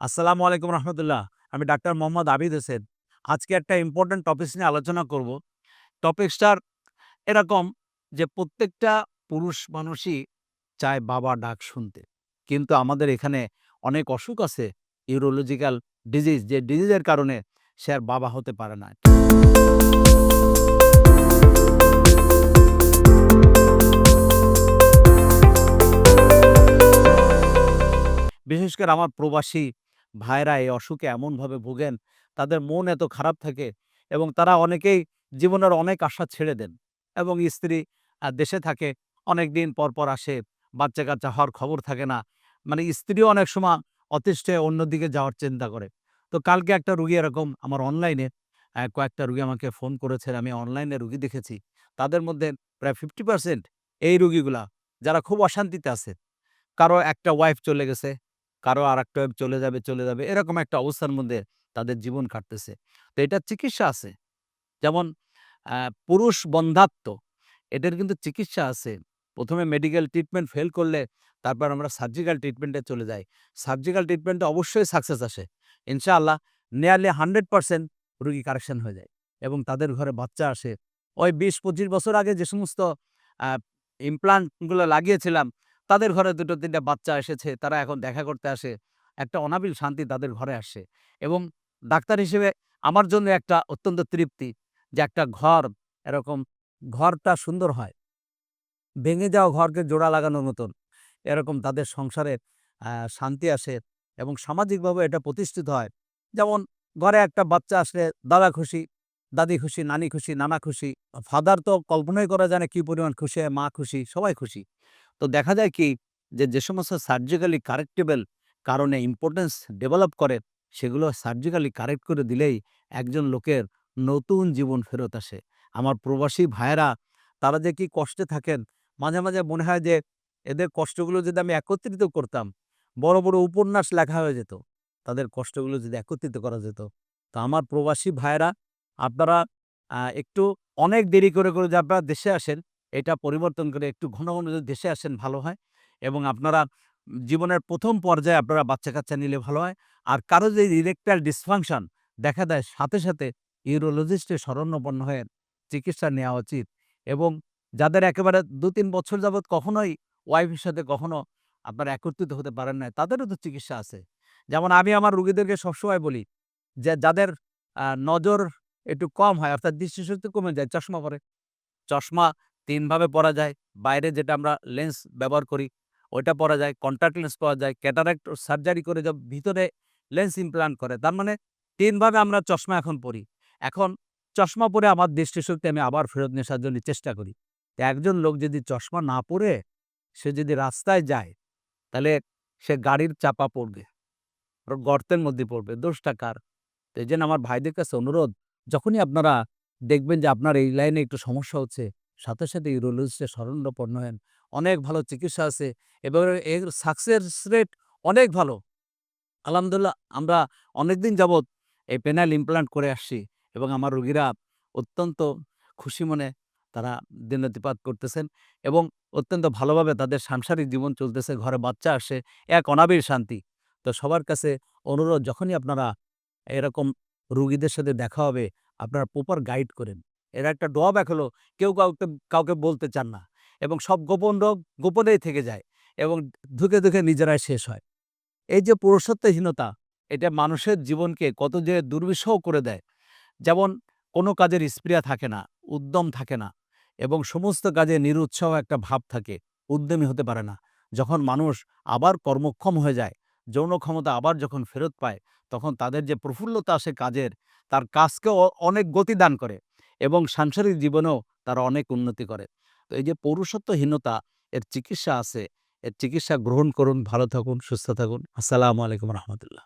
আসসালামু আলাইকুম রহমতুল্লাহ। আমি ডাক্তার মোহাম্মদ আবিদ হোসেন। আজকে একটা ইম্পর্টেন্ট টপিকস নিয়ে আলোচনা করব। টপিকসটার এরকম যে প্রত্যেকটা পুরুষ মানুষই চায় বাবা ডাক শুনতে। কিন্তু আমাদের এখানে অনেক অসুখ আছে ইউরোলজিক্যাল ডিজিজ যে ডিজিজের কারণে সে আর বাবা হতে পারে না। বিশেষ করে আমার প্রবাসী ভাইরা এই অসুখে এমনভাবে ভোগেন, তাদের মন এত খারাপ থাকে এবং তারা অনেকেই জীবনের অনেক আশা ছেড়ে দেন এবং স্ত্রী দেশে থাকে অনেক দিন পর পর আসে, বাচ্চা কাচ্চা হওয়ার খবর থাকে না। মানে স্ত্রীও অনেক সময় অতিষ্ঠে অন্যদিকে যাওয়ার চিন্তা করে। তো কালকে একটা রুগী এরকম আমার অনলাইনে কয়েকটা রুগী আমাকে ফোন করেছে আমি অনলাইনে রুগী দেখেছি। তাদের মধ্যে প্রায় ফিফটি পার্সেন্ট এই রুগীগুলা, যারা খুব অশান্তিতে আছে। কারও একটা ওয়াইফ চলে গেছে কারও আর একটা চলে যাবে চলে যাবে, এরকম একটা অবস্থার মধ্যে তাদের জীবন কাটতেছে। তো এটার চিকিৎসা আছে। যেমন পুরুষ বন্ধাত্ম এটার কিন্তু চিকিৎসা আছে। প্রথমে মেডিকেল ট্রিটমেন্ট ফেল করলে তারপর আমরা সার্জিক্যাল ট্রিটমেন্টে চলে যাই। সার্জিক্যাল ট্রিটমেন্টে অবশ্যই সাকসেস আসে। ইনশাআল্লাহ নিয়ারলি হান্ড্রেড পার্সেন্ট রুগী কারেকশন হয়ে যায় এবং তাদের ঘরে বাচ্চা আসে। ওই বিশ পঁচিশ বছর আগে যে সমস্ত ইমপ্লান্টগুলো লাগিয়েছিলাম তাদের ঘরে দুটো তিনটা বাচ্চা এসেছে তারা এখন দেখা করতে আসে একটা অনাবিল শান্তি তাদের ঘরে আসে এবং ডাক্তার হিসেবে আমার জন্য একটা অত্যন্ত তৃপ্তি যে একটা ঘর এরকম ঘরটা সুন্দর হয়। ভেঙে যাওয়া ঘরকে জোড়া লাগানোর মতন এরকম তাদের সংসারে আহ, শান্তি আসে এবং সামাজিকভাবে এটা প্রতিষ্ঠিত হয়। যেমন ঘরে একটা বাচ্চা আসলে দাদা খুশি দাদি খুশি নানি খুশি নানা খুশি ফাদার তো কল্পনাই করা যায় না কি পরিমাণ খুশি হয় মা খুশি সবাই খুশি। তো দেখা যায় কি যে যে সমস্ত সার্জিক্যালি কারেক্টেবল কারণে ইম্পর্টেন্স ডেভেলপ করে, সেগুলো সার্জিক্যালি কারেক্ট করে দিলেই একজন লোকের নতুন জীবন ফেরত আসে। আমার প্রবাসী ভাইয়েরা, তারা যে কি কষ্টে থাকেন, মাঝে মাঝে মনে হয় যে, এদের কষ্টগুলো যদি আমি একত্রিত করতাম, বড় বড় উপন্যাস লেখা হয়ে যেত, তাদের কষ্টগুলো যদি একত্রিত করা যেত। তো আমার প্রবাসী ভাইয়েরা, আপনারা একটু অনেক দেরি করে করে যে আপনারা দেশে আসেন এটা পরিবর্তন করে একটু ঘন ঘন যদি দেশে আসেন ভালো হয় এবং আপনারা জীবনের প্রথম পর্যায়ে আপনারা বাচ্চা কাচ্চা নিলে ভালো হয়। আর কারও যে ইরেকটাইল ডিসফাংশন দেখা দেয়, সাথে সাথে ইউরোলজিস্টের শরণাপন্ন হয়ে চিকিৎসা নেওয়া উচিত এবং যাদের একেবারে দু তিন বছর যাবৎ কখনোই ওয়াইফের সাথে কখনো আপনারা একত্রিত হতে পারেন না তাদেরও তো চিকিৎসা আছে। যেমন আমি আমার রুগীদেরকে সবসময় বলি যে, যাদের নজর একটু কম হয়, অর্থাৎ দৃষ্টিশক্তি কমে যায়, চশমা পরে। চশমা তিনভাবে পরা যায়। বাইরে যেটা আমরা লেন্স ব্যবহার করি, ওইটা পরা যায় কন্ট্যাক্ট লেন্স পাওয়া যায় ক্যাটারাক্ট সার্জারি করে যে ভিতরে লেন্স ইমপ্লান্ট করে। তার মানে তিনভাবে আমরা চশমা এখন পরি। এখন চশমা পরে আমার দৃষ্টিশক্তি আমি আবার ফেরত নেশার জন্য চেষ্টা করি। তো একজন লোক যদি চশমা না পরে সে যদি রাস্তায় যায়, তাহলে সে গাড়ির চাপা পড়বে গর্তের মধ্যে পড়বে। দোষটা কার? তো এই আমার ভাইদের কাছে অনুরোধ, যখনই আপনারা দেখবেন যে আপনার এই লাইনে একটু সমস্যা হচ্ছে সাথে সাথে ইউরোলজিস্টের শরণাপন্ন হেন অনেক ভালো চিকিৎসা আছে এবং এর সাকসেস রেট অনেক ভালো। আলহামদুলিল্লাহ, আমরা অনেকদিন যাবৎ এই পেনাইল ইমপ্লান্ট করে আসছি এবং আমার রোগীরা অত্যন্ত খুশি মনে তারা দিনরাতিপাত করতেছেন এবং অত্যন্ত ভালোভাবে তাদের সাংসারিক জীবন চলতেছে, ঘরে বাচ্চা আসে, এক অনাবির শান্তি। তো সবার কাছে অনুরোধ, যখনই আপনারা এরকম রুগীদের সাথে দেখা হবে, আপনারা প্রপার গাইড করেন। এরা একটা ড্রব্যাক হলো কেউ কাউকে কাউকে বলতে চান না এবং সব গোপন রোগ গোপনেই থেকে যায় এবং ধুকে ধুকে নিজেরাই শেষ হয়। এই যে পুরুষত্বহীনতা, এটা মানুষের জীবনকে কত যে দুর্বিষহ করে দেয়। যেমন কোনো কাজের স্প্রিয়া থাকে না, উদ্যম থাকে না এবং সমস্ত কাজে নিরুৎসাহ একটা ভাব থাকে, উদ্যমী হতে পারে না। যখন মানুষ আবার কর্মক্ষম হয়ে যায়, যৌন ক্ষমতা আবার যখন ফেরত পায়, তখন তাদের যে প্রফুল্লতা আসে কাজের, তার কাজকেও অনেক গতি দান করে। এবং সাংসারিক জীবনেও তারা অনেক উন্নতি করে। তো এই যে পৌরুষত্বহীনতা, এর চিকিৎসা আছে, এর চিকিৎসা গ্রহণ করুন, ভালো থাকুন, সুস্থ থাকুন। আসসালামু আলাইকুম রহমতুল্লাহ।